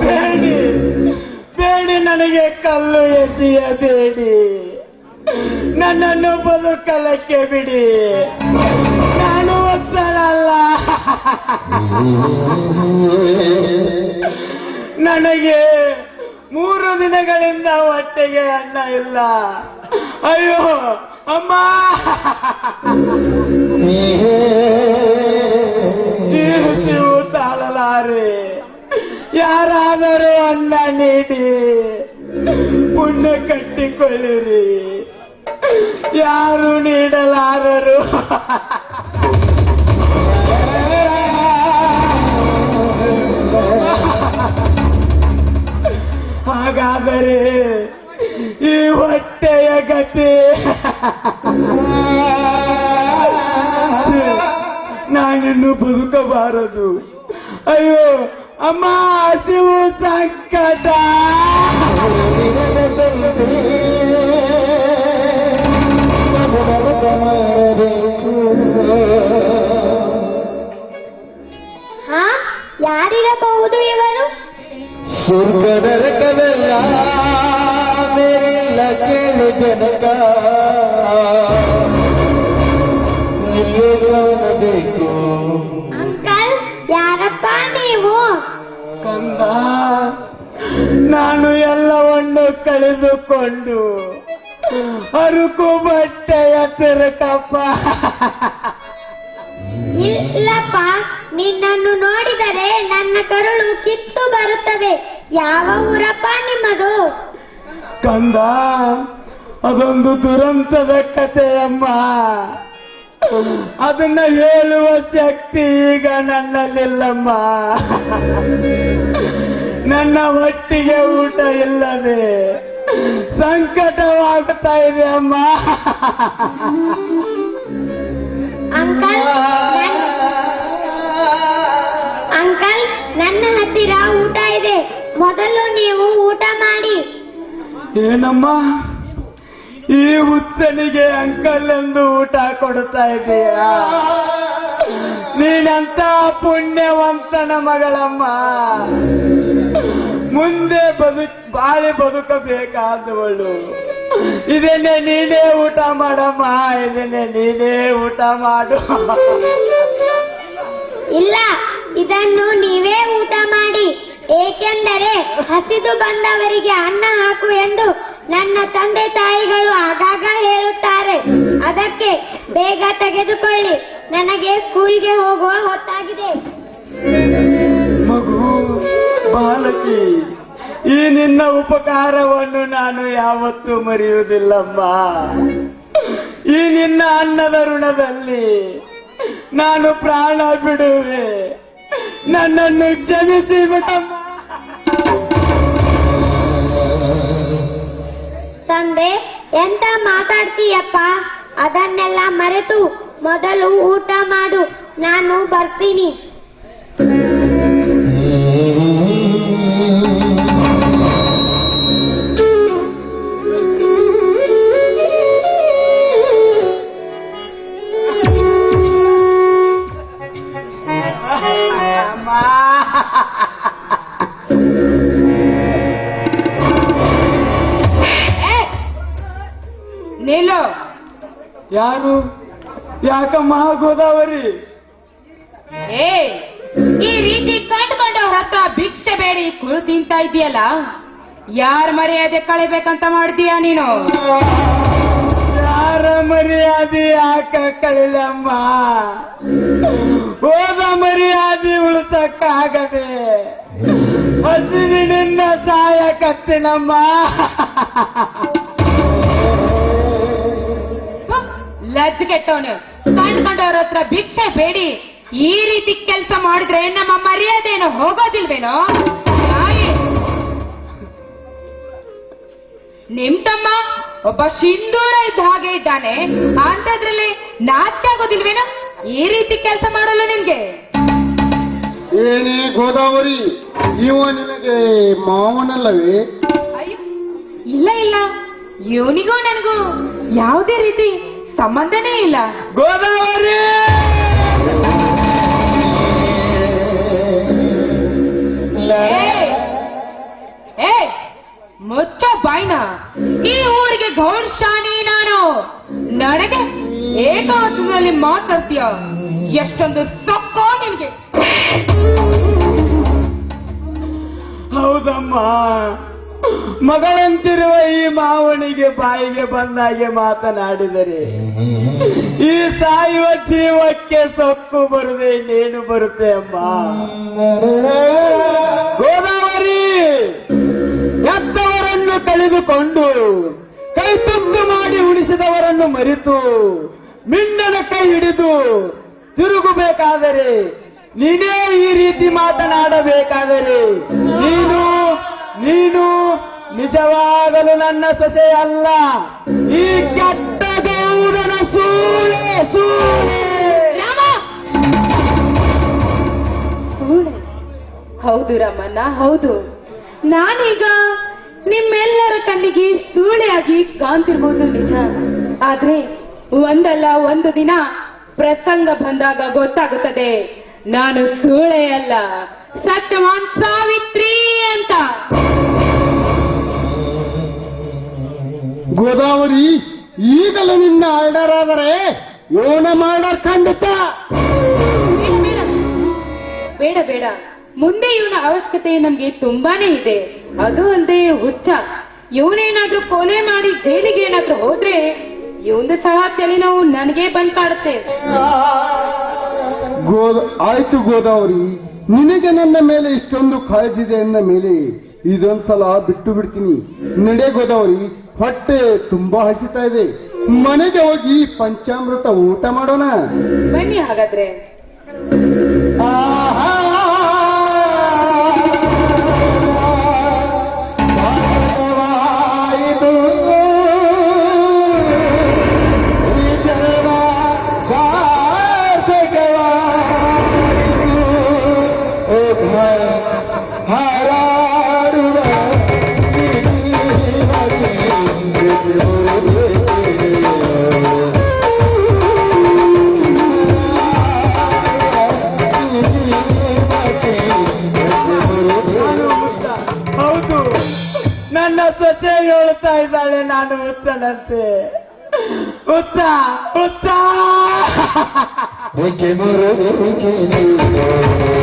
ಬೇಡಿ. ಬೇಡಿ ನನಗೆ ಕಲ್ಲು ಎಸೆಯ ಬೇಡಿ. ನನ್ನನ್ನು ಬದುಕಲಕ್ಕೆ ಬಿಡಿ. ನಾನು ಒತ್ತಲಲ್ಲ ನನಗೆ ಮೂರು ದಿನಗಳಿಂದ ಹೊಟ್ಟೆಗೆ ಅನ್ನ ಇಲ್ಲ. ಅಯ್ಯೋ, ಅಮ್ಮ. ಯಾರಾದರೂ ಅನ್ನ ನೀಡಿ ಪುಣ್ಯ ಕಟ್ಟಿಕೊಳ್ಳಿರಿ. ಯಾರು ನೀಡಲಾರರು. ಹಾಗಾದರೆ ಈ ಹೊಟ್ಟೆಯ ಗತಿ ನಾನಿನ್ನು ಬದುಕಬಾರದು. ಅಯ್ಯೋ ಅಮ್ಮ ಹಸಿವು ಸಂಕಟ ಹಾ ಯಾರಿರಬಹುದು ಇವರು ಸ್ವರ್ಗ ನರಕವೆಲ್ಲ ಮೇಲಿಲ್ಲ ಕೇಳು ಜನಕ ಬೇಕು ಅಂಕಲ್ ಯಾರಪ್ಪ ನೀವು ಕಂದ ನಾನು ಎಲ್ಲವನ್ನು ಕಳೆದುಕೊಂಡು ಅರುಕು ಬಟ್ಟೆಯ ತಿರುಕಪ್ಪ ಇಲ್ಲಪ್ಪ ನಿನ್ನನ್ನು ನೋಡಿದರೆ ನನ್ನ ಕರುಳು ಕಿತ್ತು ಬರುತ್ತದೆ. ಯಾವ ಊರಪ್ಪ ನಿಮ್ಮದು? ಕಂದ ಅದೊಂದು ದುರಂತದ ಕಥೆಯಮ್ಮ. ಅದನ್ನ ಹೇಳುವ ಶಕ್ತಿ ಈಗ ನನ್ನಲ್ಲಿಲ್ಲಮ್ಮ. ನನ್ನ ಒಟ್ಟಿಗೆ ಊಟ ಇಲ್ಲದೆ ಸಂಕಟವಾಗ್ತಾ ಇದೆ ಅಮ್ಮ. ಅಂಕಲ್ ಅಂಕಲ್ ನನ್ನ ಹತ್ತಿರ ಊಟ ಇದೆ. ಮೊದಲು ನೀವು ಊಟ ಮಾಡಿ. ಏನಮ್ಮ? ಈ ಹುಚ್ಚನಿಗೆ ಅಂಕಲ್ ಎಂದು ಊಟ ಕೊಡ್ತಾ ಇದೆಯಾ? ನೀನಂತ ಪುಣ್ಯವಂತನ ಮಗಳಮ್ಮ. ಮುಂದೆ ಬದುಕ್, ಬಾಳಿ ಬದುಕಬೇಕಾದವಳು. ಇದನ್ನೇ ನೀನೇ ಊಟ ಮಾಡಮ್ಮ, ಇದನ್ನೇ ನೀನೇ ಊಟ ಮಾಡು. ಇಲ್ಲ, ಇದನ್ನು ನೀವೇ ಊಟ ಮಾಡಿ. ಏಕೆಂದರೆ ಹಸಿದು ಬಂದವರಿಗೆ ಅನ್ನ ಹಾಕು ಎಂದು ನನ್ನ ತಂದೆ ತಾಯಿಗಳು ಆಗಾಗ ಹೇಳುತ್ತಾರೆ. ಅದಕ್ಕೆ ಬೇಗ ತೆಗೆದುಕೊಳ್ಳಿ. ನನಗೆ ಸ್ಕೂಲ್ಗೆ ಹೋಗುವ ಹೊತ್ತಾಗಿದೆ. ಬಾಲಕಿ, ಈ ನಿನ್ನ ಉಪಕಾರವನ್ನು ನಾನು ಯಾವತ್ತೂ ಮರೆಯುವುದಿಲ್ಲಮ್ಮ. ಈ ನಿನ್ನ ಅನ್ನದ ಋಣದಲ್ಲಿ ನಾನು ಪ್ರಾಣ ಬಿಡುವೆ. ನನ್ನನ್ನು ಕ್ಷಮಿಸಿ ಬಿಟ್ಟಮ್ಮ ತಂದೆ, ಎಂತ ಮಾತಾಡ್ತೀಯಪ್ಪ? ಅದನ್ನೆಲ್ಲ ಮರೆತು ಮೊದಲು ಊಟ ಮಾಡು. ನಾನು ಬರ್ತೀನಿ. ಯಾರು ಯಾಕಮ್ಮ ಗೋದಾವರಿ ಏ ಈ ರೀತಿ ಕಂಡುಕೊಂಡವ್ರ ಹತ್ರ ಭಿಕ್ಷೆ ಬೇಡಿ ಕುಳು ತಿಂತಾ ಇದೆಯಲ್ಲ ಯಾರ ಮರ್ಯಾದೆ ಕಳಿಬೇಕಂತ ಮಾಡ್ತೀಯ ನೀನು? ಯಾರ ಮರ್ಯಾದೆ ಯಾಕ ಕಳಿಲಮ್ಮ? ಹೋದ ಮರ್ಯಾದೆ ಉಳಿಸಕ್ಕಾಗದೆ. ಹಸಿವಿನಿಂದ ಸಾಯಕತ್ತಿನಮ್ಮ. ಲಜ್ಜ ಕೆಟ್ಟವನು. ಕಂಡುಕೊಂಡವ್ರ ಹತ್ರ ಭಿಕ್ಷೆ ಬೇಡಿ. ಈ ರೀತಿ ಕೆಲಸ ಮಾಡಿದ್ರೆ ನಮ್ಮ ಮರ್ಯಾದೆ ಏನು ಹೋಗೋದಿಲ್ವೇನೋ? ನಿಮ್ತಮ್ಮ ನಿಮ್ ತಮ್ಮ ಒಬ್ಬ ಸಿಂಧೂರ ಇದ್ದ ಹಾಗೆ ಇದ್ದಾನೆ. ಅಂತದ್ರಲ್ಲಿ ನಾಚಿಕೆ ಆಗೋದಿಲ್ವೇನೋ? ಈ ರೀತಿ ಕೆಲಸ ಮಾಡಲ್ಲ ನಿನ್ಗೆ ಏನೇ ಗೋದಾವರಿ ನೀವು ನಿನಗೆ ಮಾವನಲ್ಲವೇ? ಅಯ್ಯೋ ಇಲ್ಲ ಇಲ್ಲ. ಇವನಿಗೂ ನನಗೂ ಯಾವುದೇ ರೀತಿ ಸಂಬಂಧನೇ ಇಲ್ಲ. ಗೋದಾವರಿ! ಏ ಮುಚ್ಚ ಬಾಯ್ನ. ಈ ಊರಿಗೆ ಗೌರ್ ನಾನು. ನನಗೆ ಏಕಾಂತದಲ್ಲಿ ಮಾತಾಡ್ತೀಯ ಎಷ್ಟೊಂದು ಸಪ್ಪ ನಿನಗೆ. ಹೌದಮ್ಮ. ಮಗಳಂತಿರುವ ಈ ಮಾವನಿಗೆ ಬಾಯಿಗೆ ಬಂದಾಗೆ ಮಾತನಾಡಿದರೆ ಈ ಸಾಯುವ ಜೀವಕ್ಕೆ ಸೊಕ್ಕು ಬರುವೆ ಇನ್ನೇನು ಬರುತ್ತೆ ಅಮ್ಮ? ಗೋದಾವರಿ ಎತ್ತವರನ್ನು ಕಳೆದುಕೊಂಡು ಕೈ ತುಂಡು ಮಾಡಿ ಉಳಿಸಿದವರನ್ನು ಮರೆತು ಮಿಂಡನ ಕೈ ಹಿಡಿದು ತಿರುಗಬೇಕಾದರೆ ನೀನೇ ಈ ರೀತಿ ಮಾತನಾಡಬೇಕಾದರೆ ನೀನು ನೀನು ನಿಜವಾಗಲು ನನ್ನ ಸೊಸೆ ಅಲ್ಲ. ಈ ಕೆಟ್ಟ ಗೌಡನ ಸೂಳೆ ಸೂಳೆ. ಸೂಳೆ? ಹೌದು ರಮಣ್ಣ, ಹೌದು. ನಾನೀಗ ನಿಮ್ಮೆಲ್ಲರ ಕಣ್ಣಿಗೆ ಸೂಳೆಯಾಗಿ ಕಾಣ್ತಿರ್ಬೋದು ನಿಜ. ಆದ್ರೆ ಒಂದಲ್ಲ ಒಂದು ದಿನ ಪ್ರಸಂಗ ಬಂದಾಗ ಗೊತ್ತಾಗುತ್ತದೆ. ನಾನು ಸೂಳೆ ಅಲ್ಲ ಸತ್ಯವಾನ್ ಸಾವಿತ್ರಿ! ಗೋದಾವರಿ ಈಗಲೂ ನಿನ್ನ ಆರ್ಡರ್ ಆದರೆ ಯೋನ ಮಾಡರ್ ಖಂಡಿತ. ಬೇಡ, ಬೇಡ. ಮುಂದೆ ಇವನ ಅವಶ್ಯಕತೆ ನಮ್ಗೆ ತುಂಬಾನೇ ಇದೆ. ಅದು ಅಲ್ಲದೆ ಹುಚ್ಚ. ಇವನೇನಾದ್ರೂ ಕೊಲೆ ಮಾಡಿ ಜೈಲಿಗೆ ಏನಾದ್ರೂ ಹೋದ್ರೆ ಇವಂದು ಸಹ ತಲೆನೋವು ನನಗೆ ಬಂದ್ ಕಾಡುತ್ತೆ. ಗೋದ ಆಯ್ತು ಗೋದಾವರಿ ನಿನಗೆ ನನ್ನ ಮೇಲೆ ಇಷ್ಟೊಂದು ಕಾಳಜಿದೆ ಅಂದ ಮೇಲೆ ಇದೊಂದ್ಸಲ ಬಿಟ್ಟು ಬಿಡ್ತೀನಿ. ನಡೆ ಗೋದಾವರಿ, ಹೊಟ್ಟೆ ತುಂಬಾ ಹಸಿತಾ ಇದೆ. ಮನೆಗೆ ಹೋಗಿ ಪಂಚಾಮೃತ ಊಟ ಮಾಡೋಣ. ಬನ್ನಿ ಹಾಗಾದ್ರೆ. ಹೇಳ್ತಾ ಇದ್ದಾಳೆ ನಾನು Porque morou, porque